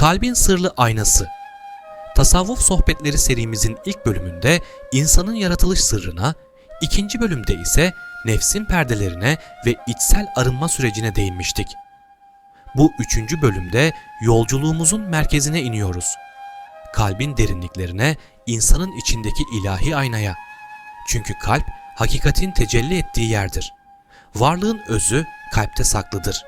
Kalbin Sırlı Aynası Tasavvuf Sohbetleri serimizin ilk bölümünde insanın yaratılış sırrına, ikinci bölümde ise nefsin perdelerine ve içsel arınma sürecine değinmiştik. Bu üçüncü bölümde yolculuğumuzun merkezine iniyoruz. Kalbin derinliklerine, insanın içindeki ilahi aynaya. Çünkü kalp hakikatin tecelli ettiği yerdir. Varlığın özü kalpte saklıdır.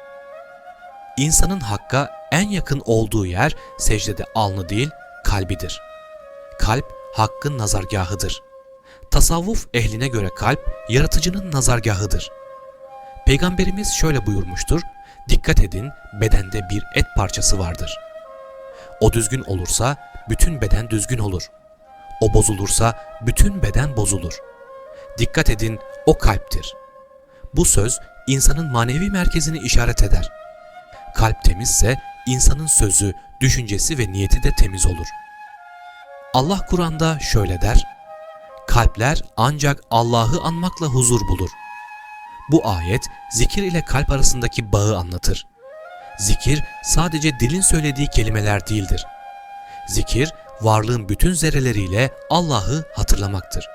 İnsanın hakka en yakın olduğu yer secdede alnı değil, kalbidir. Kalp hakkın nazargahıdır. Tasavvuf ehline göre kalp yaratıcının nazargahıdır. Peygamberimiz şöyle buyurmuştur, dikkat edin bedende bir et parçası vardır. O düzgün olursa bütün beden düzgün olur. O bozulursa bütün beden bozulur. Dikkat edin o kalptir. Bu söz insanın manevi merkezini işaret eder. Kalp temizse insanın sözü, düşüncesi ve niyeti de temiz olur. Allah Kur'an'da şöyle der: Kalpler ancak Allah'ı anmakla huzur bulur. Bu ayet zikir ile kalp arasındaki bağı anlatır. Zikir sadece dilin söylediği kelimeler değildir. Zikir varlığın bütün zerreleriyle Allah'ı hatırlamaktır.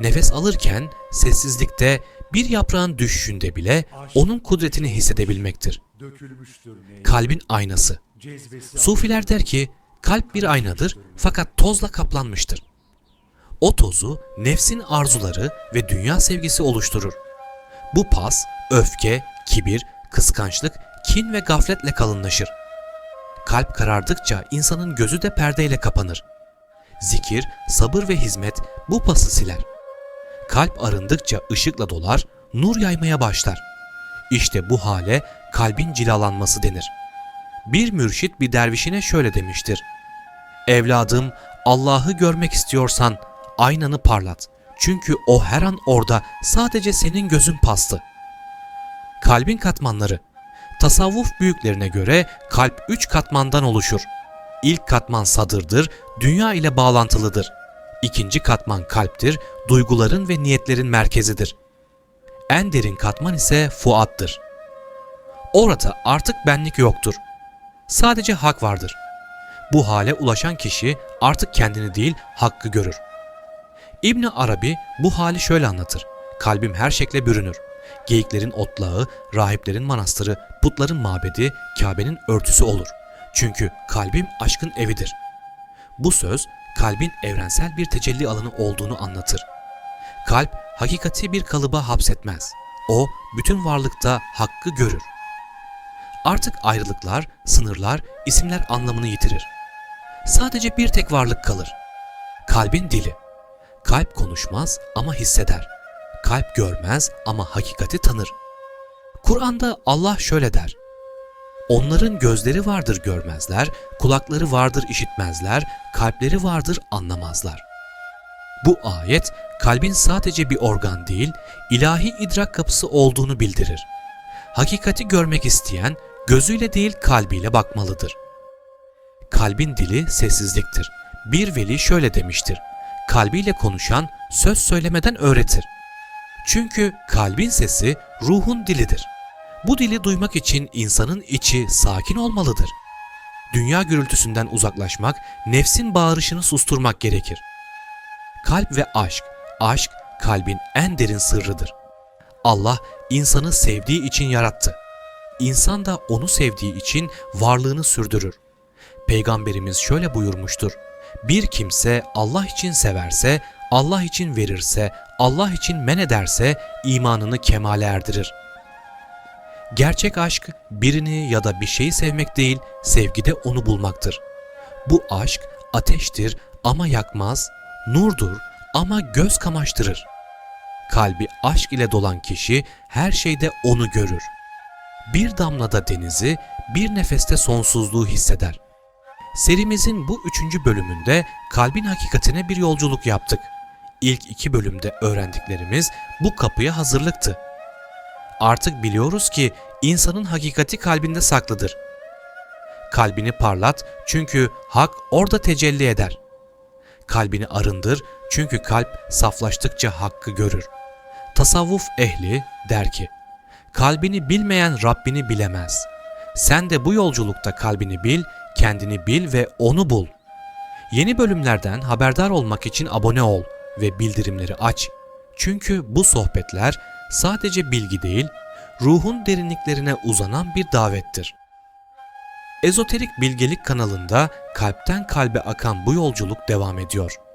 Nefes alırken sessizlikte bir yaprağın düşüşünde bile onun kudretini hissedebilmektir. Kalbin aynası. Sufiler der ki kalp bir aynadır fakat tozla kaplanmıştır. O tozu nefsin arzuları ve dünya sevgisi oluşturur. Bu pas, öfke, kibir, kıskançlık, kin ve gafletle kalınlaşır. Kalp karardıkça insanın gözü de perdeyle kapanır. Zikir, sabır ve hizmet bu pası siler. Kalp arındıkça ışıkla dolar, nur yaymaya başlar. İşte bu hale kalbin cilalanması denir. Bir mürşit bir dervişine şöyle demiştir. Evladım Allah'ı görmek istiyorsan aynanı parlat. Çünkü o her an orada sadece senin gözün pastı. Kalbin katmanları Tasavvuf büyüklerine göre kalp üç katmandan oluşur. İlk katman sadırdır, dünya ile bağlantılıdır. İkinci katman kalptir, duyguların ve niyetlerin merkezidir. En derin katman ise fuattır. Orada artık benlik yoktur. Sadece hak vardır. Bu hale ulaşan kişi artık kendini değil hakkı görür. İbn Arabi bu hali şöyle anlatır. Kalbim her şekle bürünür. Geyiklerin otlağı, rahiplerin manastırı, putların mabedi, Kabe'nin örtüsü olur. Çünkü kalbim aşkın evidir. Bu söz kalbin evrensel bir tecelli alanı olduğunu anlatır. Kalp hakikati bir kalıba hapsetmez. O bütün varlıkta hakkı görür. Artık ayrılıklar, sınırlar, isimler anlamını yitirir. Sadece bir tek varlık kalır. Kalbin dili. Kalp konuşmaz ama hisseder. Kalp görmez ama hakikati tanır. Kur'an'da Allah şöyle der. Onların gözleri vardır görmezler, kulakları vardır işitmezler, kalpleri vardır anlamazlar. Bu ayet kalbin sadece bir organ değil, ilahi idrak kapısı olduğunu bildirir. Hakikati görmek isteyen gözüyle değil kalbiyle bakmalıdır. Kalbin dili sessizliktir. Bir veli şöyle demiştir. Kalbiyle konuşan söz söylemeden öğretir. Çünkü kalbin sesi ruhun dilidir. Bu dili duymak için insanın içi sakin olmalıdır. Dünya gürültüsünden uzaklaşmak, nefsin bağırışını susturmak gerekir. Kalp ve aşk, aşk kalbin en derin sırrıdır. Allah insanı sevdiği için yarattı. İnsan da onu sevdiği için varlığını sürdürür. Peygamberimiz şöyle buyurmuştur. Bir kimse Allah için severse, Allah için verirse, Allah için men ederse imanını kemale erdirir. Gerçek aşk birini ya da bir şeyi sevmek değil, sevgide onu bulmaktır. Bu aşk ateştir ama yakmaz, nurdur ama göz kamaştırır. Kalbi aşk ile dolan kişi her şeyde onu görür. Bir damlada denizi, bir nefeste sonsuzluğu hisseder. Serimizin bu üçüncü bölümünde kalbin hakikatine bir yolculuk yaptık. İlk iki bölümde öğrendiklerimiz bu kapıya hazırlıktı. Artık biliyoruz ki insanın hakikati kalbinde saklıdır. Kalbini parlat çünkü hak orada tecelli eder. Kalbini arındır çünkü kalp saflaştıkça hakkı görür. Tasavvuf ehli der ki, kalbini bilmeyen Rabbini bilemez. Sen de bu yolculukta kalbini bil, kendini bil ve onu bul. Yeni bölümlerden haberdar olmak için abone ol ve bildirimleri aç. Çünkü bu sohbetler sadece bilgi değil, ruhun derinliklerine uzanan bir davettir. Ezoterik Bilgelik kanalında kalpten kalbe akan bu yolculuk devam ediyor.